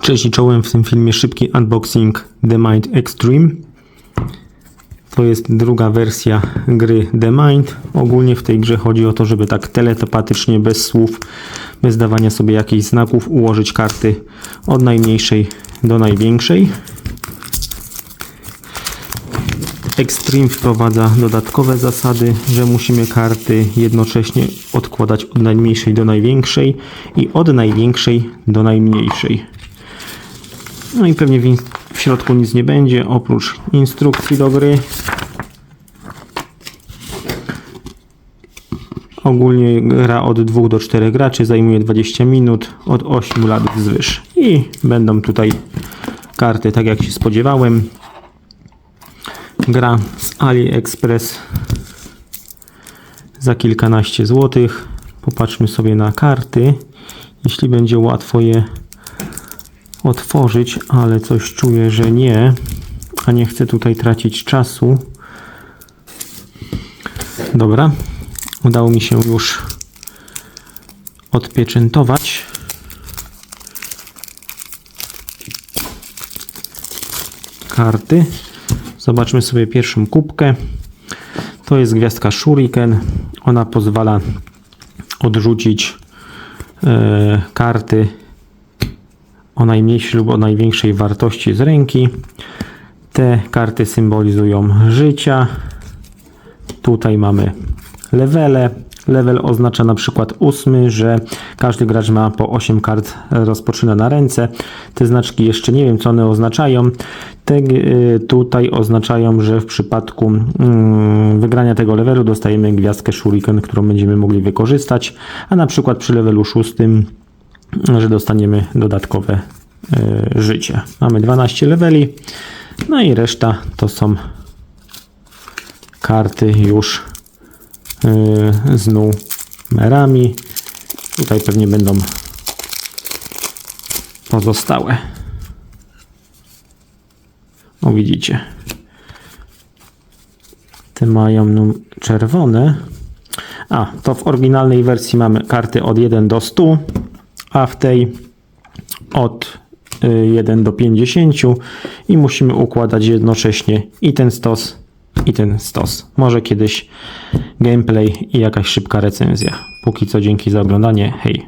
Cześć i czołem w tym filmie szybki unboxing The Mind Extreme. To jest druga wersja gry The Mind. Ogólnie w tej grze chodzi o to, żeby tak telepatycznie, bez słów, bez dawania sobie jakichś znaków, ułożyć karty od najmniejszej do największej. Extreme wprowadza dodatkowe zasady, że musimy karty jednocześnie odkładać od najmniejszej do największej i od największej do najmniejszej. No i pewnie w, w środku nic nie będzie oprócz instrukcji do gry. Ogólnie gra od 2 do 4 graczy zajmuje 20 minut, od 8 lat wzwyż. I będą tutaj karty, tak jak się spodziewałem. Gra z AliExpress za kilkanaście złotych. Popatrzmy sobie na karty. Jeśli będzie łatwo je otworzyć, ale coś czuję, że nie, a nie chcę tutaj tracić czasu. Dobra, udało mi się już odpieczętować. Karty. Zobaczmy sobie pierwszą kubkę. To jest gwiazdka Shuriken. Ona pozwala odrzucić e, karty o najmniejszej lub o największej wartości z ręki. Te karty symbolizują życia. Tutaj mamy levele. Level oznacza na przykład ósmy, że każdy gracz ma po 8 kart rozpoczyna na ręce. Te znaczki jeszcze nie wiem, co one oznaczają. Te y, tutaj oznaczają, że w przypadku mm, wygrania tego levelu dostajemy gwiazdkę Shuriken, którą będziemy mogli wykorzystać, a na przykład przy levelu szóstym że dostaniemy dodatkowe y, życie. Mamy 12 leveli, no i reszta to są karty już y, z numerami. Tutaj pewnie będą pozostałe. O widzicie. Te mają num czerwone. A, to w oryginalnej wersji mamy karty od 1 do 100, a w tej od y, 1 do 50 i musimy układać jednocześnie i ten stos, i ten stos. Może kiedyś gameplay i jakaś szybka recenzja. Póki co dzięki za oglądanie. Hej.